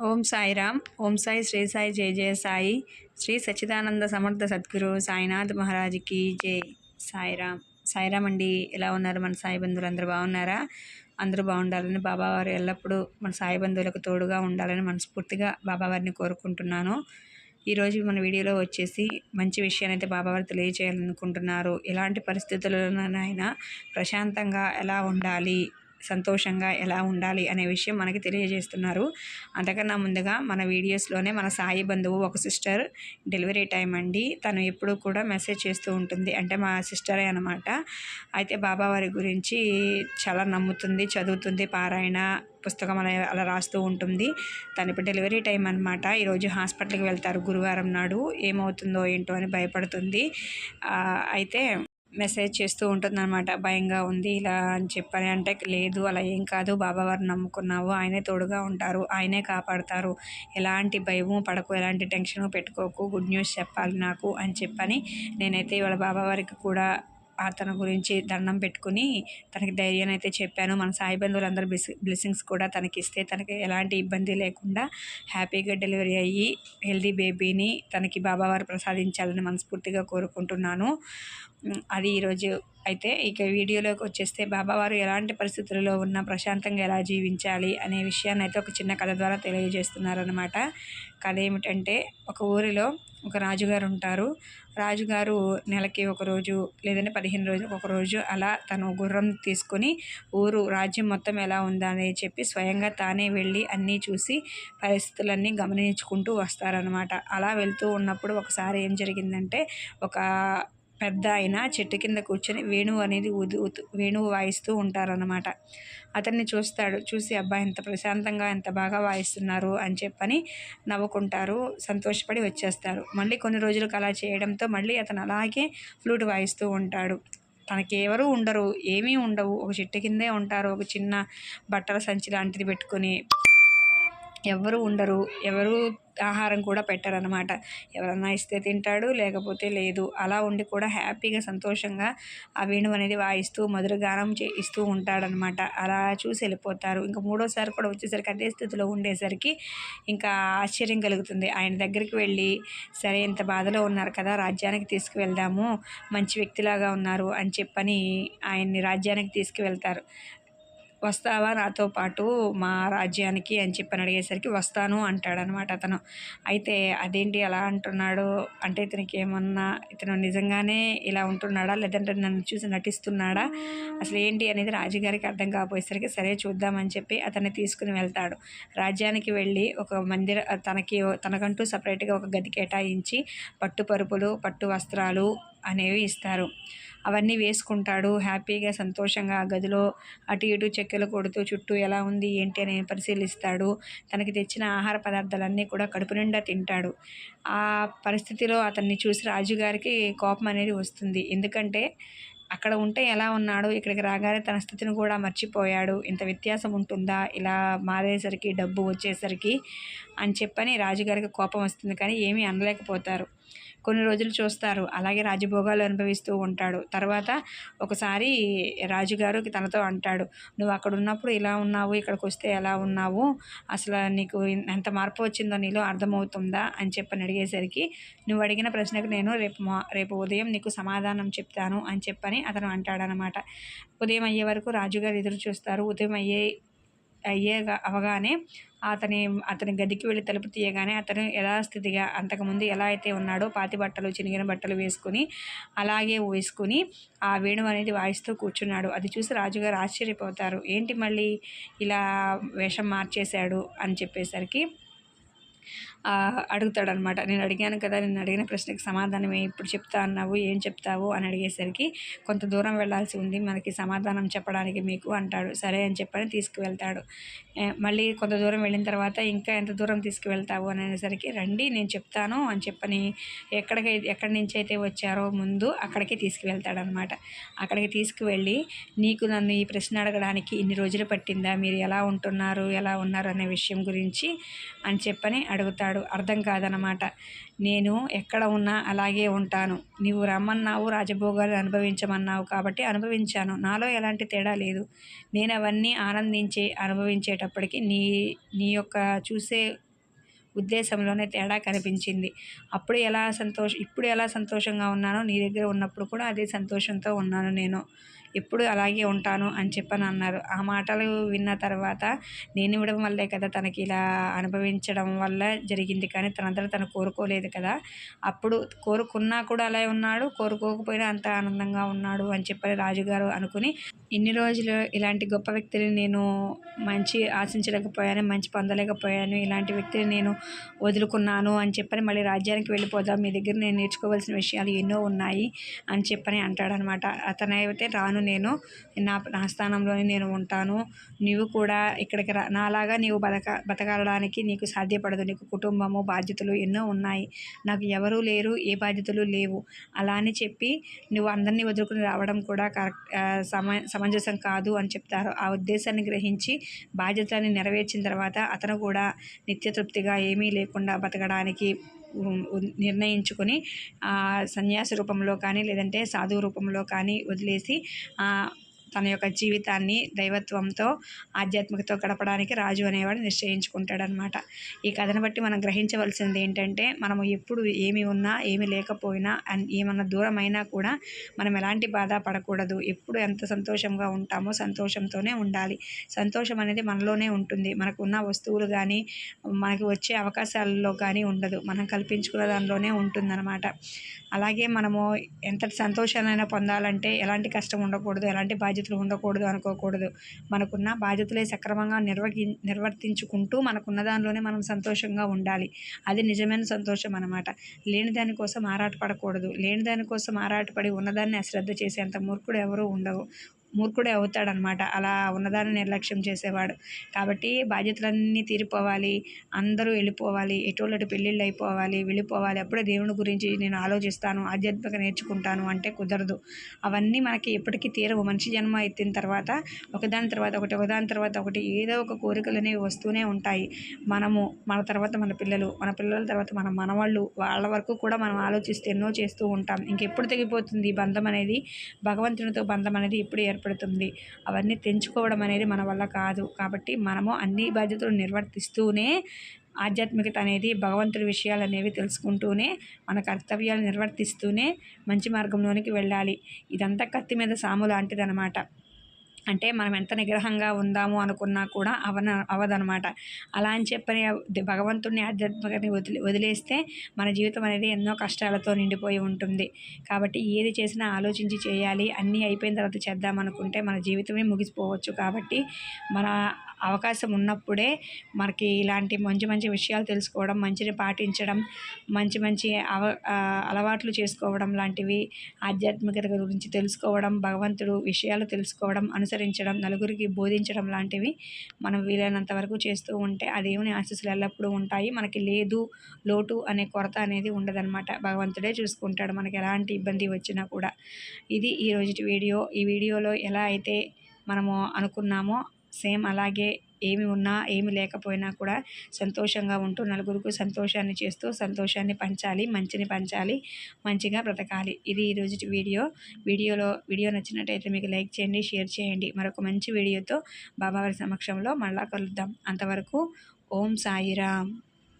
ఓం సాయిరామ్. ఓం సాయి శ్రీ సాయి జయ జయ సాయి. శ్రీ సచ్చిదానంద సమర్థ సద్గురు సాయినాథ్ మహారాజ్కి జై సాయిరామ్. సాయిరామ్ అండి ఎలా ఉన్నారు మన సాయి బంధువులు? అందరూ బాగున్నారా? అందరూ బాగుండాలని బాబావారు ఎల్లప్పుడూ మన సాయి బంధువులకు తోడుగా ఉండాలని మనస్ఫూర్తిగా బాబావారిని కోరుకుంటున్నాను. ఈరోజు మన వీడియోలో వచ్చేసి మంచి విషయాన్ని అయితే బాబావారు తెలియజేయాలనుకుంటున్నారు ఎలాంటి పరిస్థితుల్లోనైనా ప్రశాంతంగా ఎలా ఉండాలి? సంతోషంగా ఎలా ఉండాలి అనే విషయం మనకి తెలియజేస్తున్నారు. అంతకన్నా ముందుగా మన వీడియోస్లోనే మన సాయి బంధువు ఒక సిస్టర్ డెలివరీ టైం అండి. తను ఎప్పుడు కూడా మెసేజ్ చేస్తూ ఉంటుంది. అంటే మా సిస్టరే అనమాట అయితే బాబావారి గురించి చాలా నమ్ముతుంది చదువుతుంది పారాయణ పుస్తకం అలా అలా రాస్తూ ఉంటుంది. తను ఇప్పుడు డెలివరీ టైం అనమాట ఈరోజు హాస్పిటల్కి వెళ్తారు గురువారం నాడు. ఏమవుతుందో ఏంటో అని భయపడుతుంది. అయితే మెసేజ్ చేస్తూ ఉంటుందన్నమాట. భయంగా ఉంది ఇలా అని చెప్పని. అంటే లేదు అలా ఏం కాదు. బాబావారిని నమ్ముకున్నావు. ఆయనే తోడుగా ఉంటారు. ఆయనే కాపాడతారు. ఎలాంటి భయము పడకు. ఎలాంటి టెన్షన్ పెట్టుకోకు. గుడ్ న్యూస్ చెప్పాలి నాకు అని చెప్పని నేనైతే ఇవాళ బాబావారికి కూడా తన గురించి దండం పెట్టుకుని తనకి ధైర్యాన్ని అయితే చెప్పాను. మన సాయి బంధువులందరూ బ్లెస్ బ్లెస్సింగ్స్ కూడా తనకి ఇస్తే తనకి ఎలాంటి ఇబ్బంది లేకుండా హ్యాపీగా డెలివరీ అయ్యి హెల్దీ బేబీని తనకి బాబావారు ప్రసాదించాలని మనస్ఫూర్తిగా కోరుకుంటున్నాను. అది ఈరోజు అయితే ఇక వీడియోలోకి వచ్చేస్తే బాబావారు ఎలాంటి పరిస్థితుల్లో ఉన్నా ప్రశాంతంగా ఎలా జీవించాలి అనే విషయాన్ని అయితే ఒక చిన్న కథ ద్వారా తెలియజేస్తున్నారనమాట కథ ఏమిటంటే ఒక ఊరిలో ఒక రాజుగారు ఉంటారు రాజుగారు నెలకి ఒక రోజు లేదంటే పదిహేను రోజులకు ఒక రోజు అలా తను గుర్రం తీసుకొని ఊరు రాజ్యం మొత్తం ఎలా ఉందా చెప్పి స్వయంగా తానే వెళ్ళి అన్నీ చూసి పరిస్థితులన్నీ గమనించుకుంటూ వస్తారనమాట అలా వెళ్తూ ఉన్నప్పుడు ఒకసారి ఏం జరిగిందంటే ఒక పెద్ద ఆయన చెట్టు కింద కూర్చొని వేణువు అనేది ఊదు వేణువు వాయిస్తూ ఉంటారన్నమాట. అతన్ని చూస్తాడు చూసి అబ్బాయి ఎంత ప్రశాంతంగా ఎంత బాగా వాయిస్తున్నారు అని చెప్పని నవ్వుకుంటారు సంతోషపడి వచ్చేస్తారు. మళ్ళీ కొన్ని రోజులకు అలా చేయడంతో మళ్ళీ అతను అలాగే ఫ్లూట్ వాయిస్తూ ఉంటాడు. తనకి ఎవరు ఉండరు ఏమీ ఉండవు. ఒక చెట్టు కిందే ఉంటారు ఒక చిన్న బట్టల సంచి లాంటిది పెట్టుకొని ఎవరు ఉండరు. ఎవరు ఆహారం కూడా పెట్టరనమాట ఎవరన్నా ఇస్తే తింటాడు లేకపోతే లేదు. అలా ఉండి కూడా హ్యాపీగా సంతోషంగా ఆ వేణువు అనేది వాయిస్తూ మధుర గానం చే ఇస్తూ ఉంటాడనమాట అలా చూసి వెళ్ళిపోతారు. ఇంకా మూడోసారి కూడా వచ్చేసరికి అదే స్థితిలో ఉండేసరికి ఇంకా ఆశ్చర్యం కలుగుతుంది. ఆయన దగ్గరికి వెళ్ళి సరే ఇంత బాధలో ఉన్నారు కదా రాజ్యానికి తీసుకువెళ్దాము. మంచి వ్యక్తిలాగా ఉన్నారు అని చెప్పని ఆయన్ని రాజ్యానికి తీసుకువెళ్తారు. వస్తావా నాతో పాటు మా రాజ్యానికి అని చెప్పని అడిగేసరికి వస్తాను అంటాడనమాట అతను. అయితే అదేంటి అలా అంటున్నాడు? అంటే ఇతనికి ఏమన్నా ఇతను నిజంగానే ఇలా ఉంటున్నాడా? లేదంటే నన్ను చూసి నటిస్తున్నాడా? అసలు ఏంటి అనేది రాజుగారికి అర్థం కాకపోయేసరికి సరే చూద్దామని చెప్పి అతన్ని తీసుకుని వెళ్తాడు. రాజ్యానికి వెళ్ళి ఒక మందిర తనకి తనకంటూ సపరేట్గా ఒక గది కేటాయించి పట్టు పరుపులు పట్టు వస్త్రాలు అనేవి ఇస్తారు. అవన్నీ వేసుకుంటాడు. హ్యాపీగా సంతోషంగా ఆ గదిలో అటు ఇటు చెక్కలు కొడుతూ చుట్టూ ఎలా ఉంది ఏంటి అని పరిశీలిస్తాడు. తనకి తెచ్చిన ఆహార పదార్థాలన్నీ కూడా కడుపు నిండా తింటాడు. ఆ పరిస్థితిలో అతన్ని చూసి రాజుగారికి కోపం అనేది వస్తుంది. ఎందుకంటే అక్కడ ఉంటే ఎలా ఉన్నాడు ఇక్కడికి రాగానే తన స్థితిని కూడా మర్చిపోయాడు. ఇంత వ్యత్యాసం ఉంటుందా? ఇలా మారేసరికి డబ్బు వచ్చేసరికి అని చెప్పని రాజుగారికి కోపం వస్తుంది. కానీ ఏమీ అనలేకపోతారు. కొన్ని రోజులు చూస్తారు. అలాగే రాజభోగాలు అనుభవిస్తూ ఉంటాడు. తర్వాత ఒకసారి రాజుగారు తనతో అంటాడు నువ్వు అక్కడ ఉన్నప్పుడు ఇలా ఉన్నావు ఇక్కడికి వస్తే ఎలా ఉన్నావు? అసలు నీకు ఎంత మార్పు వచ్చిందో నీలో అర్థమవుతుందా? అని చెప్పని అడిగేసరికి నువ్వు అడిగిన ప్రశ్నకు నేను రేపు మా రేపు ఉదయం నీకు సమాధానం చెప్తాను అని చెప్పని అతను అంటాడనమాట. ఉదయం అయ్యే వరకు రాజుగారు ఎదురు చూస్తారు. ఉదయం అయ్యే అయ్యే అవగానే అతని అతని గదికి వెళ్ళి తలుపు తీయగానే అతను యథాస్థితిగా అంతకుముందు ఎలా అయితే ఉన్నాడో పాతి బట్టలు చినిగిన బట్టలు వేసుకుని అలాగే వేసుకుని ఆ వేణువు అనేది వాయిస్తూ కూర్చున్నాడు. అది చూసి రాజుగారు ఆశ్చర్యపోతారు. ఏంటి మళ్ళీ ఇలా వేషం మార్చేశాడు? అని చెప్పేసరికి అడుగుతాడనమాట. నేను అడిగాను కదా నేను అడిగిన ప్రశ్నకి సమాధానం ఇప్పుడు చెప్తా అన్నావు ఏం చెప్తావు? అని అడిగేసరికి కొంత దూరం వెళ్ళాల్సి ఉంది మనకి సమాధానం చెప్పడానికి మీకు అంటాడు. సరే అని చెప్పని తీసుకువెళ్తాడు. మళ్ళీ కొంత దూరం వెళ్ళిన తర్వాత ఇంకా ఎంత దూరం తీసుకువెళ్తావు? అని అనేసరికి రండి నేను చెప్తాను అని చెప్పని ఎక్కడికి ఎక్కడి నుంచి అయితే వచ్చారో ముందు అక్కడికి తీసుకువెళ్తాడనమాట. అక్కడికి తీసుకువెళ్ళి నీకు నన్ను ఈ ప్రశ్న అడగడానికి ఇన్ని రోజులు పట్టిందా? మీరు ఎలా ఉంటున్నారు? ఎలా ఉన్నారు? అనే విషయం గురించి అని చెప్పని అడుగుతాడు. అంటాడు. అర్థం కాదనమాట నేను ఎక్కడ ఉన్నా అలాగే ఉంటాను. నీవు రమ్మన్నావు రాజభోగాలు అనుభవించమన్నావు కాబట్టి అనుభవించాను. నాలో ఎలాంటి తేడా లేదు. నేను అవన్నీ ఆనందించే అనుభవించేటప్పటికి నీ నీ యొక్క చూసే ఉద్దేశంలోనే తేడా కనిపించింది. అప్పుడు ఎలా సంతోష ఇప్పుడు ఎలా సంతోషంగా ఉన్నానో నీ దగ్గర ఉన్నప్పుడు కూడా అదే సంతోషంతో ఉన్నాను నేను. ఎప్పుడు అలాగే ఉంటాను అని చెప్పని అన్నారు. ఆ మాటలు విన్న తర్వాత నేను ఇవ్వడం వల్లే కదా తనకి ఇలా అనుభవించడం వల్ల జరిగింది కానీ తనంతట తను కోరుకోలేదు కదా. అప్పుడు కోరుకున్నా కూడా అలా ఉన్నాడు కోరుకోకపోయినా అంత ఆనందంగా ఉన్నాడు అని చెప్పని రాజుగారు అనుకుని ఇన్ని రోజులు ఇలాంటి గొప్ప వ్యక్తిని నేను మంచి ఆశించలేకపోయాను మంచి పొందలేకపోయాను ఇలాంటి వ్యక్తిని నేను వదులుకున్నాను అని చెప్పని మళ్ళీ రాజ్యానికి వెళ్ళిపోదాం మీ దగ్గర నేను నేర్చుకోవాల్సిన విషయాలు ఎన్నో ఉన్నాయి అని చెప్పని అంటాడనమాట. అతనైతే రాను నేను. నా నా స్థానంలోనే నేను ఉంటాను. నీవు కూడా ఇక్కడికి రా నాలాగా నీవు బతక బతకడానికి నీకు సాధ్యపడదు. నీకు కుటుంబము బాధ్యతలు ఎన్నో ఉన్నాయి. నాకు ఎవరూ లేరు ఏ బాధ్యతలు లేవు. అలా అని చెప్పి నువ్వు అందరినీ వదులుకుని రావడం కూడా కరెక్ట్ సమ సమంజసం కాదు అని చెప్తారు. ఆ ఉద్దేశాన్ని గ్రహించి బాధ్యతని నెరవేర్చిన తర్వాత అతను కూడా నిత్యతృప్తిగా ఏమీ లేకుండా బతకడానికి నిర్ణయించుకొని సన్యాసి రూపంలో కానీ లేదంటే సాధువు రూపంలో కానీ వదిలేసి తన యొక్క జీవితాన్ని దైవత్వంతో ఆధ్యాత్మికతో గడపడానికి రాజు అనేవాడు నిశ్చయించుకుంటాడనమాట. ఈ కథను బట్టి మనం గ్రహించవలసింది ఏంటంటే మనము ఎప్పుడు ఏమి ఉన్నా ఏమి లేకపోయినా ఏమన్నా దూరమైనా కూడా మనం ఎలాంటి బాధ పడకూడదు. ఎప్పుడు ఎంత సంతోషంగా ఉంటామో సంతోషంతోనే ఉండాలి. సంతోషం అనేది మనలోనే ఉంటుంది. మనకు ఉన్న వస్తువులు కానీ మనకి వచ్చే అవకాశాలలో కానీ ఉండదు. మనం కల్పించుకున్న దానిలోనే ఉంటుందన్నమాట అలాగే మనము ఎంత సంతోషాన్నైనా పొందాలంటే ఎలాంటి కష్టం ఉండకూడదు. ఎలాంటి బాధ్యతలు ఉండకూడదు అనుకోకూడదు. మనకున్న బాధ్యతలే సక్రమంగా నిర్వహి నిర్వర్తించుకుంటూ మనకున్న దానిలోనే మనం సంతోషంగా ఉండాలి. అది నిజమైన సంతోషం అనమాట లేని దానికోసం ఆరాటపడకూడదు. లేని దానికోసం ఆరాటపడి ఉన్నదాన్ని అశ్రద్ధ చేసేంత మూర్ఖుడు ఎవరూ ఉండవు మూర్ఖుడే అవుతాడనమాట అలా ఉన్నదాన్ని నిర్లక్ష్యం చేసేవాడు. కాబట్టి బాధ్యతలన్నీ తీరిపోవాలి. అందరూ వెళ్ళిపోవాలి. ఎటువంటి పెళ్ళిళ్ళు అయిపోవాలి. వెళ్ళిపోవాలి. అప్పుడే దేవుని గురించి నేను ఆలోచిస్తాను. ఆధ్యాత్మిక నేర్చుకుంటాను అంటే కుదరదు. అవన్నీ మనకి ఎప్పటికీ తీరవు. మనిషి జన్మ ఎత్తిన తర్వాత ఒకదాని తర్వాత ఒకటి ఒకదాని తర్వాత ఒకటి ఏదో ఒక కోరికలు అనేవి వస్తూనే ఉంటాయి. మనము మన తర్వాత మన పిల్లలు మన పిల్లల తర్వాత మన మనవాళ్ళు వాళ్ళ వరకు కూడా మనం ఆలోచిస్తే ఎన్నో చేస్తూ ఉంటాం. ఇంకెప్పుడు తెగిపోతుంది బంధం అనేది? భగవంతునితో బంధం అనేది ఎప్పుడు ఏర్పడుతుంది. అవన్నీ తెంచుకోవడం అనేది మన వల్ల కాదు. కాబట్టి మనము అన్ని బాధ్యతలు నిర్వర్తిస్తూనే ఆధ్యాత్మికత అనేది భగవంతుడి విషయాలు అనేవి తెలుసుకుంటూనే మన కర్తవ్యాలు నిర్వర్తిస్తూనే మంచి మార్గంలోనికి వెళ్ళాలి. ఇదంతా కత్తి మీద సాము లాంటిదనమాట అంటే మనం ఎంత నిగ్రహంగా ఉందాము అనుకున్నా కూడా అవన అవదనమాట. అలా అని చెప్పని భగవంతుడిని ఆధ్యాత్మికతని వదిలి వదిలేస్తే మన జీవితం అనేది ఎన్నో కష్టాలతో నిండిపోయి ఉంటుంది. కాబట్టి ఏది చేసినా ఆలోచించి చేయాలి. అన్నీ అయిపోయిన తర్వాత చేద్దాం అనుకుంటే మన జీవితమే ముగిసిపోవచ్చు. కాబట్టి మన అవకాశం ఉన్నప్పుడే మనకి ఇలాంటి మంచి మంచి విషయాలు తెలుసుకోవడం మంచిని పాటించడం మంచి మంచి అవ అలవాట్లు చేసుకోవడం లాంటివి ఆధ్యాత్మికత గురించి తెలుసుకోవడం భగవంతుడు విషయాలు తెలుసుకోవడం అనుసరించడం నలుగురికి బోధించడం లాంటివి మనం వీలైనంత వరకు చేస్తూ ఉంటే ఆ దేవుని ఆశీస్సులు ఎల్లప్పుడూ ఉంటాయి. మనకి లేదు లోటు అనే కొరత అనేది ఉండదన్నమాట. భగవంతుడే చూసుకుంటాడు మనకి ఎలాంటి ఇబ్బంది వచ్చినా కూడా. ఇది ఈ వీడియో. ఈ వీడియోలో ఎలా అయితే మనము అనుకున్నామో సేమ్ అలాగే ఏమి ఉన్నా ఏమి లేకపోయినా కూడా సంతోషంగా ఉంటూ నలుగురికి సంతోషాన్ని చేస్తూ సంతోషాన్ని పంచాలి మంచిని పంచాలి మంచిగా బ్రతకాలి. ఇది ఈరోజు వీడియో. వీడియోలో వీడియో నచ్చినట్టయితే మీకు లైక్ చేయండి షేర్ చేయండి. మరొక మంచి వీడియోతో బాబావారి సమక్షంలో మళ్ళా కలుద్దాం. అంతవరకు ఓం సాయిరామ్.